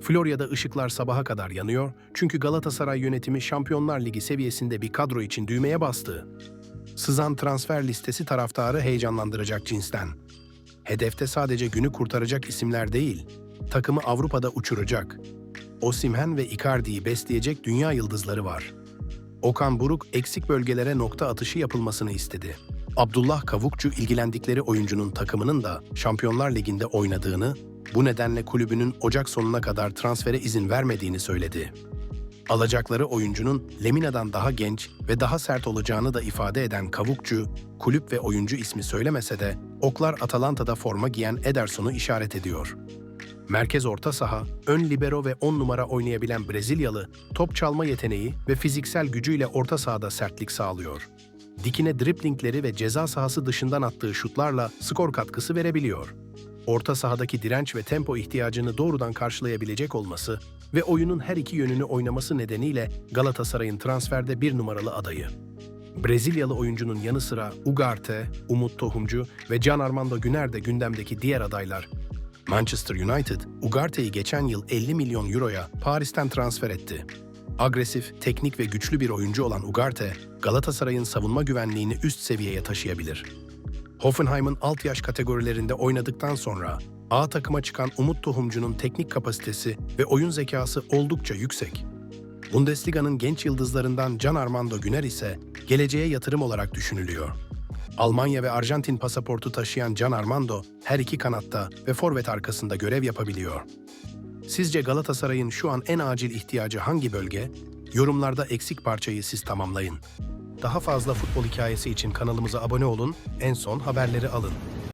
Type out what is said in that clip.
Florya'da ışıklar sabaha kadar yanıyor çünkü Galatasaray yönetimi Şampiyonlar Ligi seviyesinde bir kadro için düğmeye bastı. Sızan transfer listesi taraftarı heyecanlandıracak cinsten. Hedefte sadece günü kurtaracak isimler değil, takımı Avrupa'da uçuracak. Osimhen ve Icardi'yi besleyecek dünya yıldızları var. Okan Buruk eksik bölgelere nokta atışı yapılmasını istedi. Abdullah Kavukçu ilgilendikleri oyuncunun takımının da Şampiyonlar Ligi'nde oynadığını, bu nedenle kulübünün Ocak sonuna kadar transfere izin vermediğini söyledi. Alacakları oyuncunun Lemina'dan daha genç ve daha sert olacağını da ifade eden Kavukçu, kulüp ve oyuncu ismi söylemese de oklar Atalanta'da forma giyen Ederson'u işaret ediyor. Merkez orta saha, ön libero ve 10 numara oynayabilen Brezilyalı, top çalma yeteneği ve fiziksel gücüyle orta sahada sertlik sağlıyor. Dikine driplingleri ve ceza sahası dışından attığı şutlarla skor katkısı verebiliyor. Orta sahadaki direnç ve tempo ihtiyacını doğrudan karşılayabilecek olması ve oyunun her iki yönünü oynaması nedeniyle Galatasaray'ın transferde bir numaralı adayı. Brezilyalı oyuncunun yanı sıra Ugarte, Umut Tohumcu ve Can Armando Güner de gündemdeki diğer adaylar. Manchester United, Ugarte'yi geçen yıl 50 milyon euroya Paris'ten transfer etti. Agresif, teknik ve güçlü bir oyuncu olan Ugarte, Galatasaray'ın savunma güvenliğini üst seviyeye taşıyabilir. Hoffenheim'ın alt yaş kategorilerinde oynadıktan sonra A takıma çıkan Umut Tohumcu'nun teknik kapasitesi ve oyun zekası oldukça yüksek. Bundesliga'nın genç yıldızlarından Can Armando Güner ise geleceğe yatırım olarak düşünülüyor. Almanya ve Arjantin pasaportu taşıyan Can Armando her iki kanatta ve forvet arkasında görev yapabiliyor. Sizce Galatasaray'ın şu an en acil ihtiyacı hangi bölge? Yorumlarda eksik parçayı siz tamamlayın. Daha fazla futbol hikayesi için kanalımıza abone olun, en son haberleri alın.